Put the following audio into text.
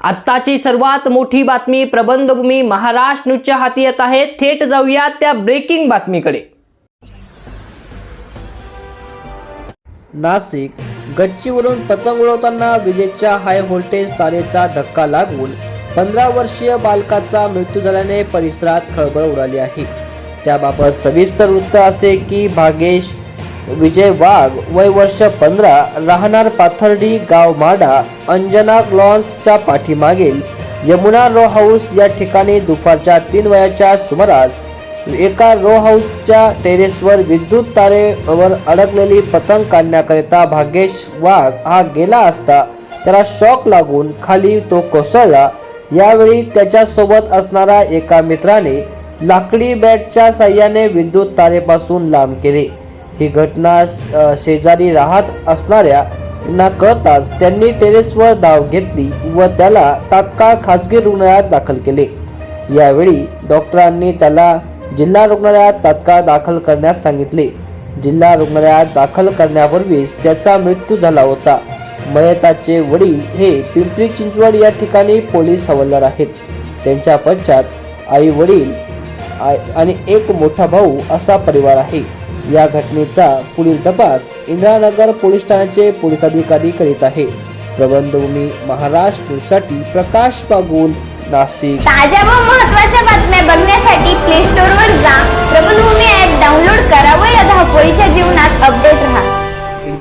आत्ताची सर्वात मोठी बातमी प्रबंधभूमी महाराष्ट्र न्यूजच्या हाती येत आहे. थेट जाऊया त्या ब्रेकिंग बातमीकडे. नाशिक गच्चीवरून पतंग उडवताना विजेच्या हाय व्होल्टेज तारेचा धक्का लागून पंधरा वर्षीय बालकाचा मृत्यू झाल्याने परिसरात खळबळ उडाली आहे. त्याबाबत सविस्तर वृत्त असे की भागेश विजय वाघ वय वर्ष पंधरा राहणार पाथर्डी गाव माडा अंजना लॉन्सच्या पाठीमागील यमुना रो हाऊस या ठिकाणी दुपारच्या तीन वयाच्या सुमारास एका रो हाऊसच्या टेरेसवर विद्युत तारेवर अडकलेली पतंग काढण्याकरिता भाग्येश वाघ हा गेला असता त्याला शॉक लागून खाली तो कोसळला. यावेळी त्याच्यासोबत असणारा एका मित्राने लाकडी बॅटच्या साह्याने विद्युत तारेपासून लांब केले. ही घटना शेजारी राहत असणाऱ्या ना कळताच त्यांनी टेरेसवर धाव घेतली व त्याला तात्काळ खाजगी रुग्णालयात दाखल केले. यावेळी डॉक्टरांनी त्याला जिल्हा रुग्णालयात तात्काळ दाखल करण्यास सांगितले. जिल्हा रुग्णालयात दाखल करण्यापूर्वीच त्याचा मृत्यू झाला होता. मयताचे वडील हे पिंपरी चिंचवड या ठिकाणी पोलीस हवालदार आहेत. त्यांच्या पश्चात आई वडील आणि एक मोठा भाऊ असा परिवार आहे. या घटनेचा पुढील तपास इंदिरानगर पोलीस ठाण्याचे पोलीस अधिकारी करीत आहे. प्रबंधभूमी महाराष्ट्रसाठी प्रकाश बागून नाशिक. ताज्या व महत्त्वाच्या बातम्या बघण्यासाठी